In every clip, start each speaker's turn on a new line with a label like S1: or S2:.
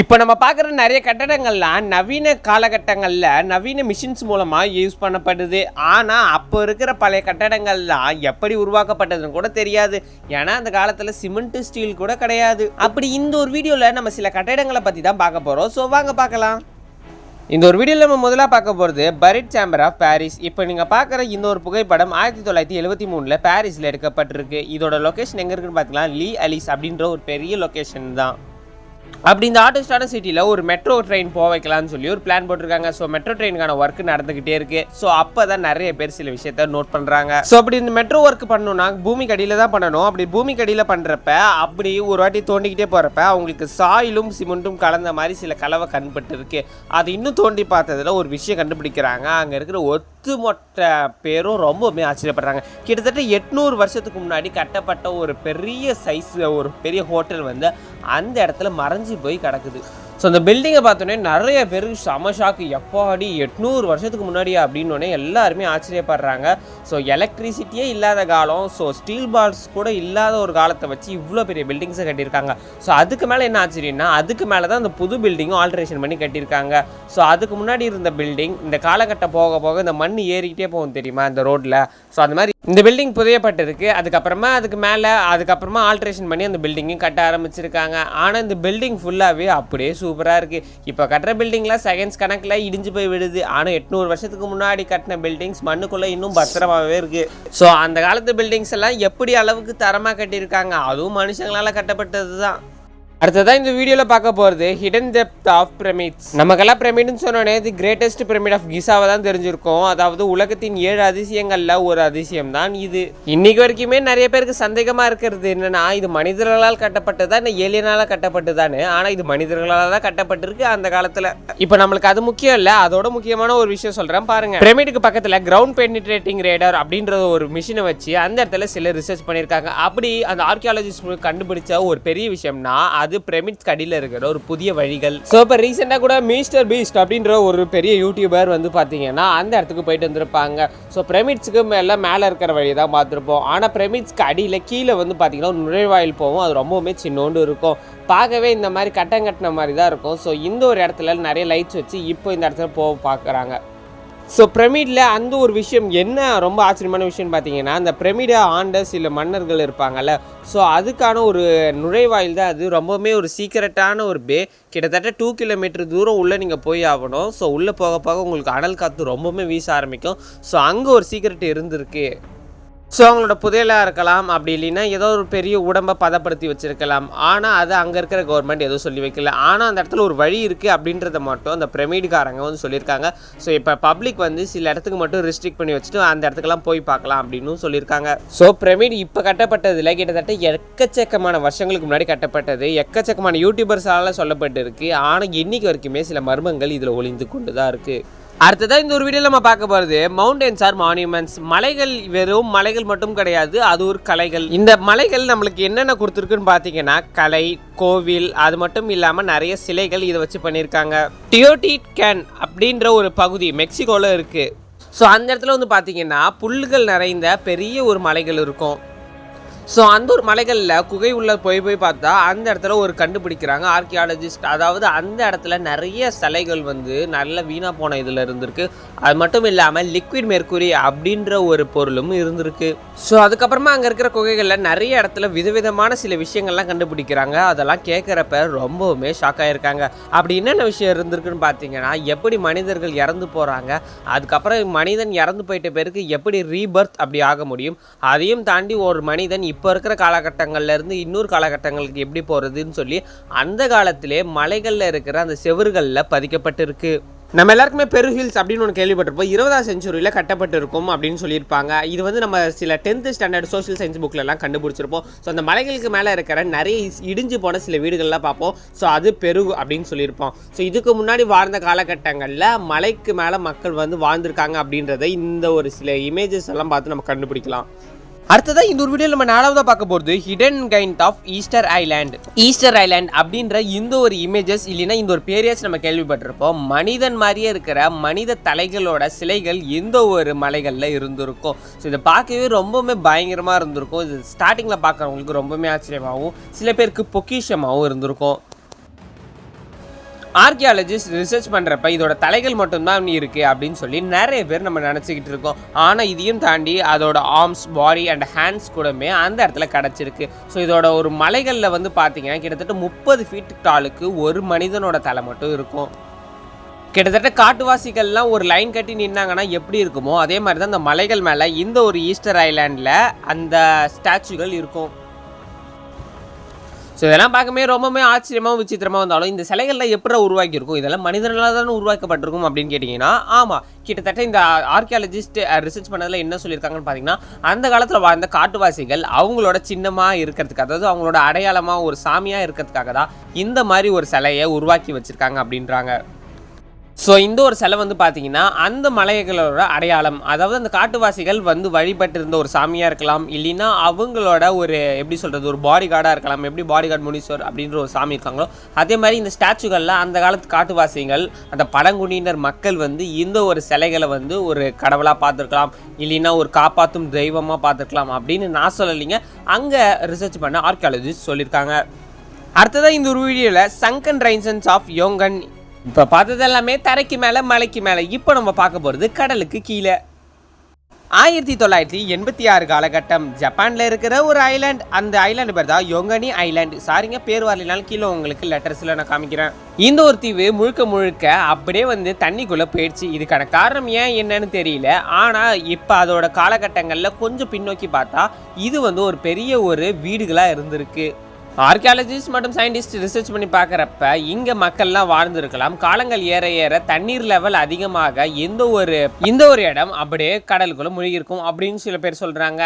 S1: இப்போ நம்ம பார்க்குற நிறைய கட்டடங்கள்லாம் நவீன காலகட்டங்களில் நவீன மிஷின்ஸ் மூலமாக யூஸ் பண்ணப்படுது. ஆனால் அப்போ இருக்கிற பழைய கட்டடங்கள்லாம் எப்படி உருவாக்கப்பட்டதுன்னு கூட தெரியாது. ஏன்னா அந்த காலத்தில் சிமெண்ட் ஸ்டீல் கூட கிடையாது. அப்படி இந்த ஒரு வீடியோவில் நம்ம சில கட்டடங்களை பற்றி தான் பார்க்க போகிறோம் ஸோ வாங்க பார்க்கலாம். இந்த ஒரு வீடியோவில் நம்ம முதல்ல பார்க்க போகிறது பரிட் சேம்பர் ஆஃப் பாரிஸ் இப்போ நீங்கள் பார்க்குற இந்த ஒரு புகைப்படம் ஆயிரத்தி தொள்ளாயிரத்தி எழுபத்தி மூணில் பாரிஸில் எடுக்கப்பட்டிருக்கு. இதோட லொக்கேஷன் எங்கே இருக்குன்னு பார்த்தீங்கன்னா லீ அலிஸ் அப்படின்ற ஒரு பெரிய லொக்கேஷன் தான். அப்படி இந்த ஆட்டோஸ்டான சிட்டியில் ஒரு மெட்ரோ ட்ரெயின் போக வைக்கலாம்னு சொல்லி ஒரு பிளான் போட்டிருக்காங்க. ஸோ மெட்ரோ ட்ரெயினுக்கான ஒர்க் நடந்துகிட்டே இருக்கு. ஸோ அப்போ தான் நிறைய பேர் சில விஷயத்த நோட் பண்ணுறாங்க ஸோ அப்படி இந்த மெட்ரோ ஒர்க் பண்ணணும்னா பூமிக்கு அடியில் தான் பண்ணணும். அப்படி பூமிக்கு அடியில் பண்ணுறப்ப அப்படி ஒரு வாட்டி தோண்டிக்கிட்டே போகிறப்ப அவங்களுக்கு சாயிலும் சிமெண்ட்டும் கலந்த மாதிரி சில கலவை கண்பட்டு இருக்கு. அது இன்னும் தோண்டி பார்த்ததுல ஒரு விஷயம் கண்டுபிடிக்கிறாங்க. அங்கே இருக்கிற ஒட்டுமொத்த பேரும் ரொம்பவுமே ஆச்சரியப்படுறாங்க. கிட்டத்தட்ட எட்நூறு வருஷத்துக்கு முன்னாடி கட்டப்பட்ட ஒரு பெரிய சைஸில் ஒரு பெரிய ஹோட்டல் வந்து அந்த இடத்துல மறைஞ்சு போய் கிடக்குது. ஸோ அந்த பில்டிங்கை பார்த்தோன்னே நிறைய பேருக்கு செம ஷாக்கு எப்பாடி எட்நூறு வருஷத்துக்கு முன்னாடியா? அப்படின்னோடனே எல்லாருமே ஆச்சரியப்படுறாங்க. ஸோ எலக்ட்ரிசிட்டியே இல்லாத காலம். ஸோ ஸ்டீல் பால்ஸ் கூட இல்லாத ஒரு காலத்தை வச்சு இவ்வளோ பெரிய பில்டிங்ஸை கட்டியிருக்காங்க. ஸோ அதுக்கு மேலே என்ன ஆச்சரியம்னா அதுக்கு மேலே தான் அந்த புது பில்டிங்கும் ஆல்ட்ரேஷன் பண்ணி கட்டியிருக்காங்க. ஸோ அதுக்கு முன்னாடி இருந்த பில்டிங் இந்த காலகட்டம் போக போக இந்த மண் ஏறிக்கிட்டே போகும் தெரியுமா? இந்த ரோட்டில் ஸோ அந்த மாதிரி இந்த பில்டிங் புதையப்பட்டிருக்கு. அதுக்கப்புறமா அதுக்கு மேலே அதுக்கப்புறமா ஆல்ட்ரேஷன் பண்ணி அந்த பில்டிங்கும் கட்ட ஆரம்பிச்சிருக்காங்க. ஆனால் இந்த பில்டிங் ஃபுல்லாகவே அப்படியே சூப்பராக இருக்குது இப்போ கட்டுற பில்டிங்லாம் செகண்ட்ஸ் கணக்கில் இடிஞ்சு போய் விடுது ஆனால் எட்நூறு வருஷத்துக்கு முன்னாடி கட்டின பில்டிங்ஸ் மண்ணுக்குள்ளே இன்னும் பத்திரமாகவே இருக்குது ஸோ அந்த காலத்து பில்டிங்ஸ் எல்லாம் எப்படி அளவுக்கு தரமாக கட்டியிருக்காங்க? அதுவும் மனுஷங்களால் கட்டப்பட்டது தான் அடுத்ததான் இந்த வீடியோவில் பார்க்க போகிறது ஹிடன் டெப்த் ஆஃப் பிரமிட்ஸ் நமக்கெல்லாம் பிரமிட்னு சொன்னோடனே தி கிரேட்டஸ்ட் பிரமிட் ஆஃப் கிசாவை தான் தெரிஞ்சிருக்கோம். அதாவது உலகத்தின் ஏழு அதிசயங்களில் ஒரு அதிசயம் தான் இது. இன்னைக்கு வரைக்குமே நிறைய பேருக்கு சந்தேகமாக இருக்கிறது என்னன்னா இது மனிதர்களால் கட்டப்பட்டதா இல்லை ஏலியனால் கட்டப்பட்டதான்னு. ஆனால் இது மனிதர்களால் தான் கட்டப்பட்டிருக்கு அந்த காலத்தில். இப்போ நம்மளுக்கு அது முக்கியம் இல்லை அதோட முக்கியமான ஒரு விஷயம் சொல்கிறேன் பாருங்க. பிரமிடுக்கு பக்கத்தில் கிரவுண்ட் பெனிட்ரேட்டிங் ரேடர் அப்படின்ற ஒரு மிஷினை வச்சு அந்த இடத்துல சில ரிசர்ச் பண்ணியிருக்காங்க. அப்படி அந்த ஆர்கியாலஜிஸ்ட் கண்டுபிடிச்ச ஒரு பெரிய விஷயம்னா அது பிரமிட்ஸ்க்கு அடியில் இருக்கிற ஒரு புதிய வழிகள். ஸோ இப்போ ரீசெண்டாக கூட மிஸ்டர் பீஸ்ட் அப்படின்ற ஒரு பெரிய யூடியூபர் வந்து பார்த்தீங்கன்னா அந்த இடத்துக்கு போயிட்டு வந்திருப்பாங்க. ஸோ பிரமிட்ஸுக்கு மேலே மேலே இருக்கிற வழி தான் பார்த்துருப்போம். ஆனால் பிரமிட்ஸ்க்கு அடியில் கீழே வந்து பார்த்தீங்கன்னா ஒரு நுழைவாயில் போகும். அது ரொம்பவுமே சின்னோண்டு இருக்கும். பார்க்கவே இந்த மாதிரி கட்டம் கட்டின மாதிரி தான் இருக்கும். ஸோ இந்த ஒரு இடத்துல நிறைய லைட்ஸ் வச்சு இப்போ இந்த இடத்துல போக பார்க்குறாங்க ஸோ பிரமிடில் அந்த ஒரு விஷயம் என்ன ரொம்ப ஆச்சரியமான விஷயம்னு பார்த்தீங்கன்னா அந்த பிரமிடை ஆண்ட சில மன்னர்கள் இருப்பாங்கல்ல. ஸோ அதுக்கான ஒரு நுழைவாயில் தான் அது. ரொம்பவுமே ஒரு சீக்கிரட்டான ஒரு பே. கிட்டத்தட்ட டூ கிலோமீட்டர் தூரம் உள்ளே நீங்கள் போய் ஆகணும். ஸோ உள்ளே போக போக உங்களுக்கு அனல் காற்று ரொம்பவுமே வீச ஆரம்பிக்கும். ஸோ அங்கே ஒரு சீக்கிரட் இருந்திருக்கு. ஸோ அவங்களோட புதையலாக இருக்கலாம் அப்படி இல்லைன்னா ஏதோ ஒரு பெரிய உடம்பை பதப்படுத்தி வச்சிருக்கலாம். ஆனால் அது அங்கே இருக்கிற கவர்மெண்ட் எதுவும் சொல்லி வைக்கல. ஆனால் அந்த இடத்துல ஒரு வழி இருக்குது அப்படின்றத மட்டும் அந்த பிரமிடுக்காரங்க வந்து சொல்லியிருக்காங்க. ஸோ இப்போ பப்ளிக் வந்து சில இடத்துக்கு மட்டும் ரிஸ்ட்ரிக்ட் பண்ணி வச்சுட்டு அந்த இடத்துக்குலாம் போய் பார்க்கலாம் அப்படின்னு சொல்லியிருக்காங்க. ஸோ பிரமிட் இப்போ கட்டப்பட்டதில் கிட்டத்தட்ட எக்கச்சக்கமான வருஷங்களுக்கு முன்னாடி கட்டப்பட்டது. எக்கச்சக்கமான யூடியூபர்ஸால் சொல்லப்பட்டு இருக்குது ஆனால் இன்றைக்கி வரைக்குமே சில மர்மங்கள் இதில் ஒளிந்து கொண்டு தான் இருக்குது அடுத்ததாக இந்த ஒரு வீடியோவில் நம்ம பார்க்க போகிறது மவுண்டன்ஸ் ஆர் மான்யூமெண்ட்ஸ் மலைகள் வெறும் மலைகள் மட்டும் கிடையாது அது ஒரு கலைகள். இந்த மலைகள் நம்மளுக்கு என்னென்ன கொடுத்துருக்குன்னு பார்த்தீங்கன்னா கலை கோவில் அது மட்டும் இல்லாமல் நிறைய சிலைகள் இதை வச்சு பண்ணியிருக்காங்க. டியோடிட் கேன் அப்படின்ற ஒரு பகுதி மெக்சிகோவில் இருக்குது ஸோ அந்த இடத்துல வந்து பார்த்தீங்கன்னா புல்லுகள் நிறைந்த பெரிய ஒரு மலைகள் இருக்கும். ஸோ அந்த ஒரு மலைகளில் குகை உள்ள போய் போய் பார்த்தா அந்த இடத்துல ஒரு கண்டுபிடிக்கிறாங்க ஆர்கியாலஜிஸ்ட் அதாவது அந்த இடத்துல நிறைய சிலைகள் வந்து நல்ல வீணாக போன இதில் இருந்திருக்கு. அது மட்டும் இல்லாமல் லிக்விட் மெர்க்குரி அப்படின்ற ஒரு பொருளும் இருந்திருக்கு. ஸோ அதுக்கப்புறமா அங்கே இருக்கிற குகைகளில் நிறைய இடத்துல விதவிதமான சில விஷயங்கள்லாம் கண்டுபிடிக்கிறாங்க. அதெல்லாம் கேட்குறப்ப ரொம்பவுமே ஷாக் ஆகிருக்காங்க அப்படி என்னென்ன விஷயம் இருந்திருக்குன்னு பார்த்தீங்கன்னா எப்படி மனிதர்கள் இறந்து போகிறாங்க அதுக்கப்புறம் மனிதன் இறந்து போயிட்ட பிறகு எப்படி ரீபர்த் அப்படி ஆக முடியும் அதையும் தாண்டி ஒரு மனிதன் இப்போ இருக்கிற காலகட்டங்கள்லேருந்து இன்னொரு காலகட்டங்களுக்கு எப்படி போகிறதுன்னு சொல்லி அந்த காலத்திலே மலைகளில் இருக்கிற அந்த செவர்களில் பதிக்கப்பட்டிருக்கு. நம்ம எல்லாருக்குமே பெரு ஹில்ஸ் அப்படின்னு ஒன்று கேள்விப்பட்டிருப்போம். இருபதாம் செஞ்சுரியில் கட்டப்பட்டிருக்கும் அப்படின்னு சொல்லியிருப்பாங்க. இது வந்து நம்ம சில டென்த்து ஸ்டாண்டர்ட் சோஷியல் சயின்ஸ் புக்கிலலாம் கண்டுபிடிச்சிருப்போம். ஸோ அந்த மலைகளுக்கு மேலே இருக்கிற நிறைய இடிஞ்சு போன சில வீடுகள்லாம் பார்ப்போம். ஸோ அது பெரு அப்படின்னு சொல்லியிருப்போம். ஸோ இதுக்கு முன்னாடி வாழ்ந்த காலகட்டங்களில் மலைக்கு மேலே மக்கள் வந்து வாழ்ந்திருக்காங்க அப்படின்றத இந்த ஒரு சில இமேஜஸ் எல்லாம் பார்த்து நம்ம கண்டுபிடிக்கலாம். அடுத்ததான் இந்த ஒரு வீடியோ நம்ம நாலாவதா பார்க்க போகிறது hidden kind of Easter Island Easter Island அப்படின்ற இந்த ஒரு இமேஜஸ் இல்லைன்னா இந்த ஒரு பேரியாச்சும் நம்ம கேள்விப்பட்டிருப்போம். மனிதன் மாதிரியே இருக்கிற மனித தலைகளோட சிலைகள் எந்த ஒரு மலைகளில் இருந்திருக்கும்? ஸோ இதை பார்க்கவே ரொம்பவுமே பயங்கரமாக இருந்திருக்கும். இது ஸ்டார்டிங்கில் பார்க்குறவங்களுக்கு ரொம்பவுமே ஆச்சரியமாகவும் சில பேருக்கு பொக்கிஷமாகவும் இருந்திருக்கும். ஆர்கியாலஜிஸ்ட் ரிசர்ச் பண்ணுறப்ப இதோட தலைகள் மட்டும்தான் இருக்குது அப்படின்னு சொல்லி நிறைய பேர் நம்ம நினச்சிக்கிட்டு இருக்கோம். ஆனால் இதையும் தாண்டி அதோட ஆர்ம்ஸ் பாடி அண்ட் ஹேண்ட்ஸ் கூடமே அந்த இடத்துல கிடச்சிருக்கு. ஸோ இதோட ஒரு மலைகளில் வந்து பார்த்தீங்கன்னா கிட்டத்தட்ட முப்பது ஃபீட் டாலுக்கு ஒரு மனிதனோட தலை மட்டும் இருக்கும். கிட்டத்தட்ட காட்டுவாசிகள்லாம் ஒரு லைன் கட்டி நின்னாங்கன்னா எப்படி இருக்குமோ அதே மாதிரி தான் அந்த மலைகள் மேலே இந்த ஒரு ஈஸ்டர் ஐலாண்டில் அந்த ஸ்டாச்சுகள் இருக்கும். ஸோ இதெல்லாம் பார்க்கவே ரொம்பவே ஆச்சரியமாகவும் விசித்திரமாக வந்தாலும் இந்த சிலைகள்லாம் எப்படி உருவாக்கியிருக்கும்? இதெல்லாம் மனிதனால் தானே உருவாக்கப்பட்டிருக்கும் அப்படின்னு கேட்டிங்கன்னா ஆமாம் கிட்டத்தட்ட இந்த ஆர்கியாலஜிஸ்ட் ரிசர்ச் பண்ணதில் என்ன சொல்லியிருக்காங்கன்னு பார்த்தீங்கன்னா அந்த காலத்தில் வாழ்ந்த காட்டுவாசிகள் அவங்களோட சின்னமாக இருக்கிறதுக்கு அதாவது அவங்களோட அடையாளமாக ஒரு சாமியாக இருக்கிறதுக்காக தான் இந்த மாதிரி ஒரு சிலையை உருவாக்கி வச்சுருக்காங்க அப்படின்றாங்க. ஸோ இந்த ஒரு சிலை வந்து பார்த்தீங்கன்னா அந்த மலைகளோட அடையாளம் அதாவது அந்த காட்டுவாசிகள் வந்து வழிபட்டிருந்த ஒரு சாமியாக இருக்கலாம் இல்லைன்னா அவங்களோட ஒரு எப்படி சொல்கிறது ஒரு பாடி கார்டாக இருக்கலாம் எப்படி பாடி கார்டு முனீஸ்வர் அப்படின்ற ஒரு சாமி இருக்காங்களோ அதே மாதிரி இந்த ஸ்டாச்சுகளில் அந்த காலத்து காட்டுவாசிகள் அந்த பழங்குடியினர் மக்கள் வந்து இந்த ஒரு சிலைகளை வந்து ஒரு கடவுளாக பார்த்துருக்கலாம் இல்லைன்னா ஒரு காப்பாற்றும் தெய்வமாக பார்த்துருக்கலாம் அப்படின்னு நான் சொல்லலைங்க. அங்கே ரிசர்ச் பண்ண ஆர்கியாலஜிஸ்ட் சொல்லியிருக்காங்க. அடுத்ததாக இந்த ஒரு வீடியோவில் சங்கன் ரைன்சன்ஸ் ஆஃப் யோங்கன் இப்போ பார்த்தது எல்லாமே தரைக்கு மேலே மலைக்கு மேலே. இப்போ நம்ம பார்க்க போகிறது கடலுக்கு கீழே. ஆயிரத்தி தொள்ளாயிரத்தி எண்பத்தி ஆறு காலகட்டம். ஜப்பானில் இருக்கிற ஒரு ஐலாண்ட் அந்த ஐலாண்டு பேர் தான் யோங்கனி ஐலாண்டு சாரிங்க பேர் வரலினாலும் கீழே உங்களுக்கு லெட்டர்ஸில் நான் காமிக்கிறேன். இந்த ஒரு தீவு முழுக்க முழுக்க அப்படியே வந்து தண்ணிக்குள்ளே போயிடுச்சு. இதுக்கான காரணம் ஏன் என்னன்னு தெரியல. ஆனால் இப்போ அதோட காலகட்டங்களில் கொஞ்சம் பின்னோக்கி பார்த்தா இது வந்து ஒரு பெரிய ஒரு வீடுகளாக இருந்திருக்கு. ஆர்கியாலஜிஸ்ட் மற்றும் சயின்டிஸ்ட் ரிசர்ச் பண்ணி பார்க்குறப்ப இங்கே மக்கள்லாம் வாழ்ந்திருக்கலாம். காலங்கள் ஏற ஏற தண்ணீர் லெவல் அதிகமாக எந்த ஒரு இந்த ஒரு இடம் அப்படியே கடலுக்குள்ளே முழுகியிருக்கும் அப்படின்னு சில பேர் சொல்கிறாங்க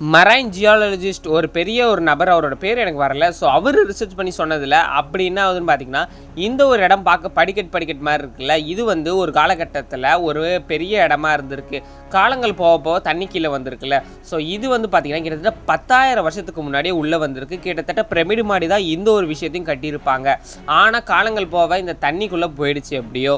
S1: மரைன் ஜியாலஜிஸ்ட் ஒரு பெரிய ஒரு நபர் அவரோட பேர் எனக்கு வரல. ஸோ அவர் ரிசர்ச் பண்ணி சொன்னதில் அப்படி என்ன ஆகுதுன்னு பார்த்தீங்கன்னா இந்த ஒரு இடம் பார்க்க படிக்கட் படிக்கட் மாதிரி இருக்குல்ல இது வந்து ஒரு காலகட்டத்தில் ஒரு பெரிய இடமா இருந்திருக்கு. காலங்கள் போக போக தண்ணி கீழே வந்திருக்குல்ல. ஸோ இது வந்து பார்த்திங்கன்னா கிட்டத்தட்ட பத்தாயிரம் வருஷத்துக்கு முன்னாடியே உள்ளே வந்திருக்கு. கிட்டத்தட்ட பிரமிடு மாடி தான் இந்த ஒரு விஷயத்தையும் கட்டியிருப்பாங்க. ஆனால் காலங்கள் போக இந்த தண்ணிக்குள்ளே போயிடுச்சு எப்படியோ.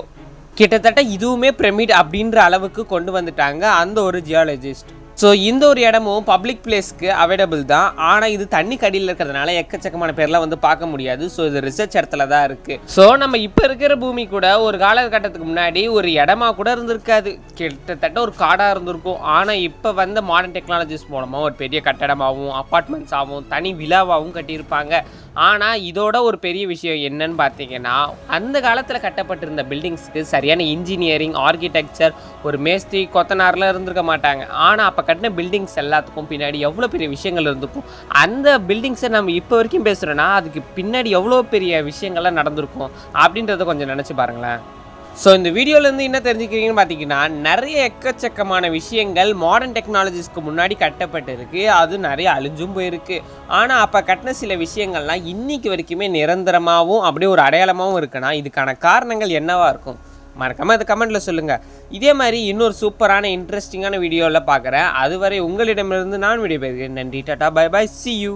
S1: கிட்டத்தட்ட இதுவுமே பிரமிட் அப்படின்ற அளவுக்கு கொண்டு வந்துட்டாங்க அந்த ஒரு ஜியாலஜிஸ்ட் ஸோ இந்த ஒரு இடமும் பப்ளிக் பிளேஸ்க்கு அவைலபிள் தான். ஆனால் இது தண்ணி கடியில் இருக்கிறதுனால எக்கச்சக்கமான பேர்லாம் வந்து பார்க்க முடியாது. ஸோ இது ரிசர்ச் இடத்துல தான் இருக்குது ஸோ நம்ம இப்போ இருக்கிற பூமி கூட ஒரு காலகட்டத்துக்கு முன்னாடி ஒரு இடமா கூட இருந்திருக்காது. கிட்டத்தட்ட ஒரு காடாக இருந்திருக்கும். ஆனால் இப்போ வந்த மாடர்ன் டெக்னாலஜிஸ் மூலமாக ஒரு பெரிய கட்டடமாகவும் அப்பார்ட்மெண்ட்ஸ் ஆகும் தனி விழாவாகவும் கட்டியிருப்பாங்க. ஆனால் இதோட ஒரு பெரிய விஷயம் என்னன்னு பார்த்தீங்கன்னா அந்த காலத்தில் கட்டப்பட்டிருந்த பில்டிங்ஸ்க்கு சரியான இன்ஜினியரிங் ஆர்கிடெக்சர் ஒரு மேஸ்திரி கொத்தனார்லாம் இருந்திருக்க மாட்டாங்க. ஆனால் அப்போ கட்டின பில்டிங்ஸ் எல்லாத்துக்கும் பின்னாடி எவ்வளோ பெரிய விஷயங்கள் இருந்திருக்கும். அந்த பில்டிங்ஸை நம்ம இப்போ வரைக்கும் பேசுகிறோன்னா அதுக்கு பின்னாடி எவ்வளோ பெரிய விஷயங்கள்லாம் நடந்திருக்கும் அப்படின்றத கொஞ்சம் நினச்சி பாருங்களேன். ஸோ இந்த வீடியோலேருந்து என்ன தெரிஞ்சுக்கிறீங்கன்னு பார்த்தீங்கன்னா நிறைய எக்கச்சக்கமான விஷயங்கள் மாடர்ன் டெக்னாலஜிஸ்க்கு முன்னாடி கட்டப்பட்டிருக்கு. அது நிறைய அழிஞ்சும் போயிருக்கு. ஆனால் அப்போ கட்டின சில விஷயங்கள்லாம் இன்னைக்கு வரைக்குமே நிரந்தரமாகவும் அப்படியே ஒரு அடையாளமாகவும் இருக்குன்னா இதுக்கான காரணங்கள் என்னவாக இருக்கும்? மறக்காமல் அது கமெண்ட்டில் சொல்லுங்கள் இதே மாதிரி இன்னொரு சூப்பரான இன்ட்ரெஸ்டிங்கான வீடியோவில் பார்க்குறேன் அதுவரை உங்களிடமிருந்து நான் வீடியோ பேசுகிறேன் நன்றி. Tata bye bye see you